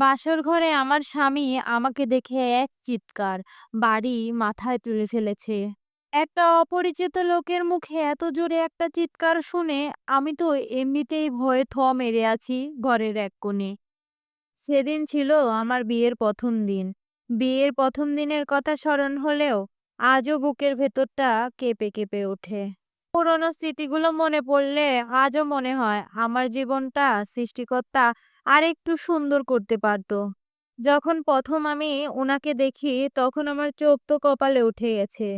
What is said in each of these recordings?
বাসর ঘরে আমার স্বামী আমাকে দেখে এক চিৎকার, বাড়ি মাথায় তুলে ফেলেছে। একটা অপরিচিত লোকের মুখে এত জোরে একটা চিৎকার শুনে আমি তো এমনিতেই ভয়ে থ মেরে আছি ঘরের এক কোণে। সেদিন ছিল আমার বিয়ের প্রথম দিন। বিয়ের প্রথম দিনের কথা স্মরণ হলেও আজও বুকের ভেতরটা কেঁপে কেঁপে ওঠে। পুরোনো স্মৃতিগুলো মনে পড়লে আজও মনে হয় আমার জীবনটা সৃষ্টিকর্তা আর একটু সুন্দর করতে পারতো। যখন প্রথম আমি ওনাকে দেখি, তখন আমার চোখ তো কপালে উঠে গেছে।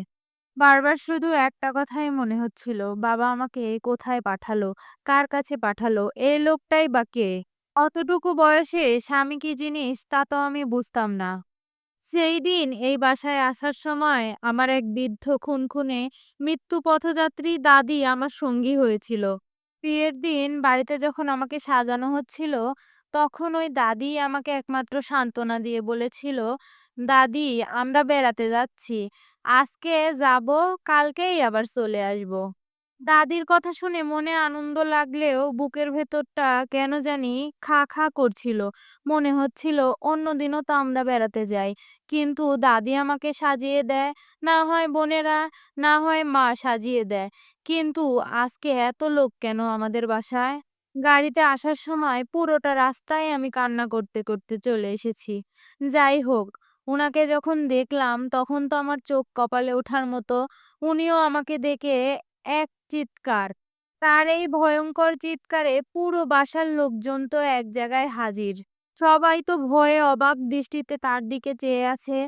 বারবার শুধু একটা কথাই মনে হচ্ছিল, বাবা আমাকে কোথায় পাঠালো? কার কাছে পাঠালো? এই লোকটাই বা কে? অতটুকু বয়সে স্বামী কি জিনিস তা তো আমি বুঝতাম না। সেই দিন এই বাসায় আসার সময় আমার এক বৃদ্ধ খুনখুনে মৃত্যু পথযাত্রী দাদি আমার সঙ্গী হয়েছিল। বিয়ের দিন বাড়িতে যখন আমাকে সাজানো হচ্ছিল, তখন ওই দাদি আমাকে একমাত্র সান্ত্বনা দিয়ে বলেছিল, দাদি, আমরা বেড়াতে যাচ্ছি। আজকে যাব, কালকেই আবার চলে আসব। দাদির কথা শুনে মনে আনন্দ লাগলেও বুকের ভেতরটা কেন জানি খা খা করছিল। মনে হচ্ছিল অন্যদিনও তো আমরা বেড়াতে যাই। কিন্তু দাদি আমাকে সাজিয়ে দেয়, না হয় বোনেরা, না হয় মা সাজিয়ে দেয়। কিন্তু আজকে এত লোক কেন আমাদের বাসায়? গাড়িতে আসার সময় পুরোটা রাস্তায় আমি কান্না করতে করতে চলে এসেছি। যাই হোক, উনাকে যখন দেখলাম তখন তো আমার চোখ কপালে ওঠার মতো, উনিও আমাকে দেখে এক চিৎকার। তার এই ভয়ঙ্কর চিৎকারে পুরো বাসার লোকজন তো এক জায়গায় হাজির। সবাই তো ভয়ে অবাক দৃষ্টিতে তার দিকে চেয়ে আছে।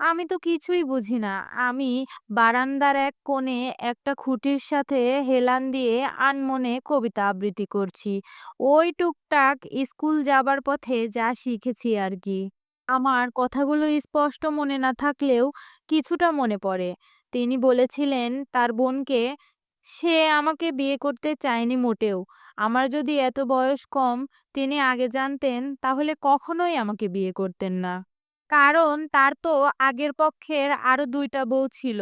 আমি তো কিছুই বুঝি না। আমি বারান্দার এক কোণে একটা খুঁটির সাথে হেলান দিয়ে আনমনে কবিতা আবৃত্তি করছি। ওই টুকটাক স্কুল যাবার পথে যা শিখেছি আর কি। আমার কথাগুলো স্পষ্ট মনে না থাকলেও কিছুটা মনে পড়ে। তিনি বলেছিলেন, তার বোনকে সে আমাকে বিয়ে করতে চায়নি মোটেও। আমার যদি এত বয়স কম, তিনি আগে জানতেন, তাহলে কখনোই আমাকে বিয়ে করতেন না। কারণ তার তো আগের পক্ষের আরও দুইটা বউ ছিল।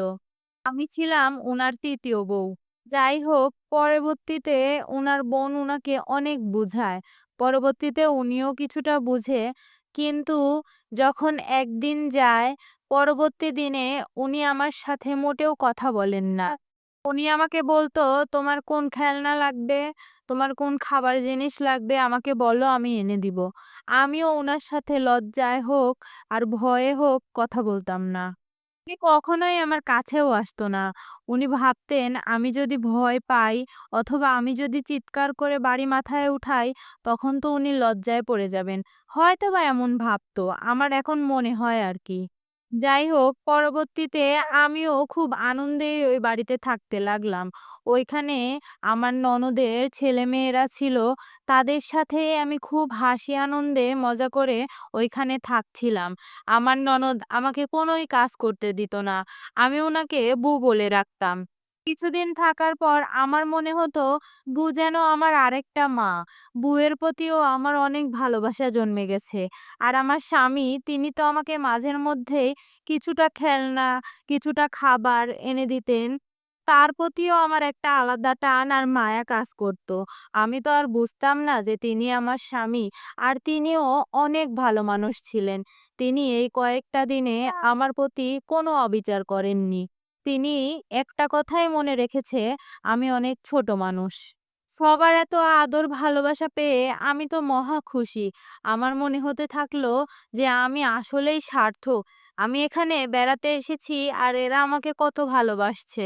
আমি ছিলাম উনার তৃতীয় বউ। যাই হোক, পরবর্তীতে উনার বোন ওনাকে অনেক বুঝায়। পরবর্তীতে উনিও কিছুটা বুঝে। কিন্তু যখন একদিন যায়, পরবর্তী দিনে উনি আমার সাথে মোটেও কথা বলেন না। উনি আমাকে বলতো, তোমার কোন খেলনা লাগবে? তোমার কোন খাবার জিনিস লাগবে? আমাকে বলো, আমি এনে দিব। আমিও ওনার সাথে লজ্জায় হোক আর ভয়ে হোক কথা বলতাম না। উনি কখনোই আমার কাছেও আসতো না। উনি ভাবতেন, আমি যদি ভয় পাই অথবা আমি যদি চিৎকার করে বাড়ি মাথায় উঠাই, তখন তো উনি লজ্জায় পড়ে যাবেন। হয়তো বা এমন ভাবতো, আমার এখন মনে হয় আর কি। যাই হোক, পরবর্তীতে আমিও খুব আনন্দেই ওই বাড়িতে থাকতে লাগলাম। ওইখানে আমার ননদের ছেলেমেয়েরা ছিল, তাদের সাথে আমি খুব হাসি আনন্দে মজা করে ওইখানে থাকছিলাম। আমার ননদ আমাকে কোনোই কাজ করতে দিত না, আমি ওনাকে বু বলে রাখতাম। কিছুদিন থাকার পর আমার মনে হতো, বু যেন আমার আরেকটা মা। বুয়ের প্রতিও আমার অনেক ভালোবাসা জন্মে গেছে। আর আমার স্বামী, তিনি তো আমাকে মাঝের মধ্যেই কিছুটা খেলনা, কিছুটা খাবার এনে দিতেন। তার প্রতিও আমার একটা আলাদা টান আর মায়া কাজ করত। আমি তো আর বুঝতাম না যে তিনি আমার স্বামী, আর তিনিও অনেক ভালো মানুষ ছিলেন। তিনি এই কয়েকটা দিনে আমার প্রতি কোনো অবিচার করেননি। তিনি একটা কথাই মনে রেখেছে, আমি অনেক ছোট মানুষ। সবার এত আদর ভালোবাসা পেয়ে আমি তো মহা খুশি। আমার মনে হতে থাকল যে আমি আসলেই সার্থক। আমি এখানে বেড়াতে এসেছি আর এরা আমাকে কত ভালোবাসছে।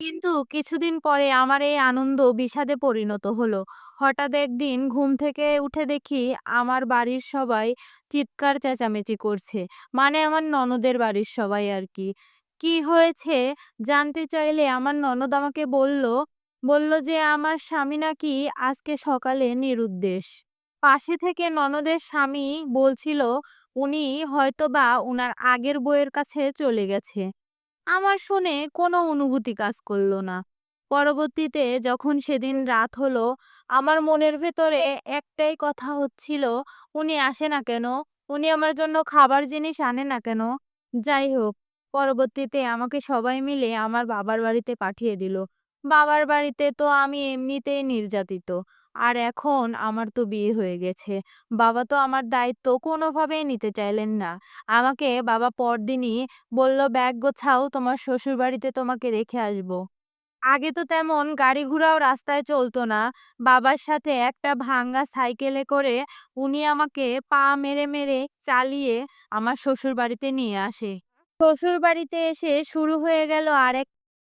কিন্তু কিছুদিন পরে আমার এই আনন্দ বিষাদে পরিণত হলো। হঠাৎ একদিন ঘুম থেকে উঠে দেখি আমার বাড়ির সবাই চিৎকার চেঁচামেচি করছে। মানে আমার ননদের বাড়ির সবাই আর কি। কি হয়েছে জানতে চাইলে আমার ননদ আমাকে বলল বলল যে আমার স্বামী নাকি আজকে সকালে নিরুদ্দেশ। পাশে থেকে ননদের স্বামী বলছিল, উনি হয়তোবা উনার আগের বইয়ের কাছে চলে গেছে। আমার শুনে কোনো অনুভূতি কাজ করল না। পরবর্তীতে যখন সেদিন রাত হলো, আমার মনের ভেতরে একটাই কথা হচ্ছিল, উনি আসে না কেন? উনি আমার জন্য খাবার জিনিস আনে না কেন? যাই হোক পরবর্তীতে আমাকে সবাই মিলে আমার বাবার বাড়িতে পাঠিয়ে দিল বাবার বাড়িতে তো আমি এমনিতেই নির্যাতিত আর এখন আমার তো বিয়ে হয়ে গেছে। বাবা তো আমার দায়িত্ব কোনোভাবেই নিতে চাইলেন না। আমাকে বাবা পরদিনই বলল, "ব্যাগ গোছাও, তোমার শ্বশুরবাড়িতে তোমাকে রেখে আসব।" আগে তো তেমন গাড়ি ঘোড়াও রাস্তায় চলতো না। বাবার সাথে একটা ভাঙ্গা সাইকেলে করে উনি আমাকে পা মেরে, মেরে চালিয়ে আমার শ্বশুরবাড়িতে নিয়ে আসে। শ্বশুরবাড়িতে এসে শুরু হয়ে গেল আরেক